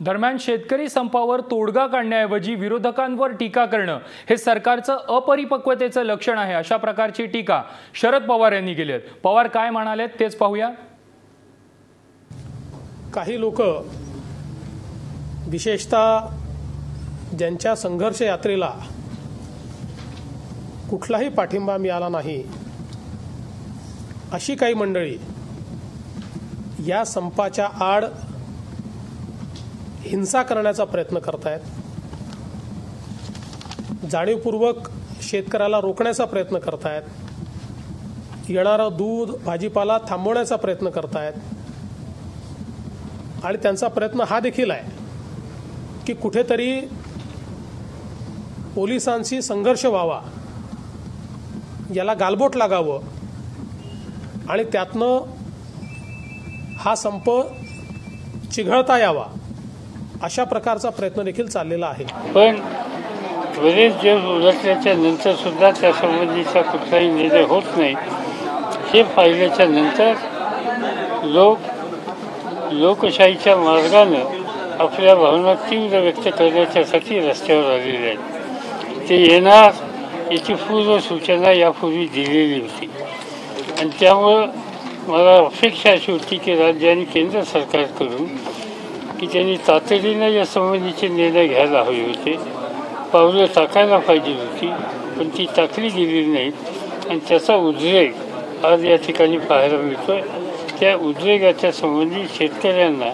दरम्यान शेतकरी संपावर तोडगा काढण्याऐवजी विरोधकांवर टीका करणं हे सरकारचं अपरिपक्वतेचं लक्षण आहे अशा प्रकारची टीका शरद पवार यांनी केली आहे. पवार काय म्हणालेत तेच पाहूया. काही लोक विशेषतः ज्यांच्या संघर्ष यात्रेला कुठलाही पाठिंबा मिळाला नाही अशी काही मंडळी या संपाच्या आड हिंसा करण्याचा प्रयत्न करतायत. जाणीवपूर्वक शेतकऱ्याला रोखण्याचा प्रयत्न करतायत. येणारं दूध भाजीपाला थांबवण्याचा प्रयत्न करतायत. आणि त्यांचा प्रयत्न हा देखील आहे की कुठेतरी पोलिसांशी संघर्ष व्हावा. याला गालबोट लागावं. आणि त्यातनं हा संप चिघळता यावा. अशा प्रकारचा प्रयत्न देखील चाललेला आहे. पण बरेच दिवस उलटल्याच्या नंतर सुद्धा त्यासंबंधीचा कुठलाही निर्णय होत नाही. हे पाहिल्याच्या नंतर लोक लोकशाहीच्या मार्गानं आपल्या भावना तीव्र व्यक्त करण्याच्यासाठी रस्त्यावर आलेले आहेत. ते येणार याची पूर्व सूचना यापूर्वी दिलेली होती. आणि त्यामुळं मला अपेक्षा अशी होती की राज्य आणि केंद्र सरकारकडून की त्यांनी तातडीनं या संबंधीचे निर्णय घ्यायला हवे होते. पावलं टाकायला पाहिजे होती पण ती टाकली गेली नाही आणि त्याचा उद्रेक आज या ठिकाणी पाहायला मिळतो त्या उद्रेगाच्या संबंधी शेतकऱ्यांना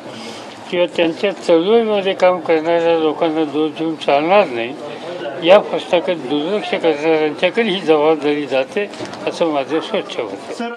किंवा त्यांच्या चळवळीमध्ये काम करणाऱ्या लोकांना दोष देऊन चालणार नाही या प्रश्नाकडे दुर्लक्ष करणाऱ्यांच्याकडे ही जबाबदारी जाते असं माझं स्वच्छ होतं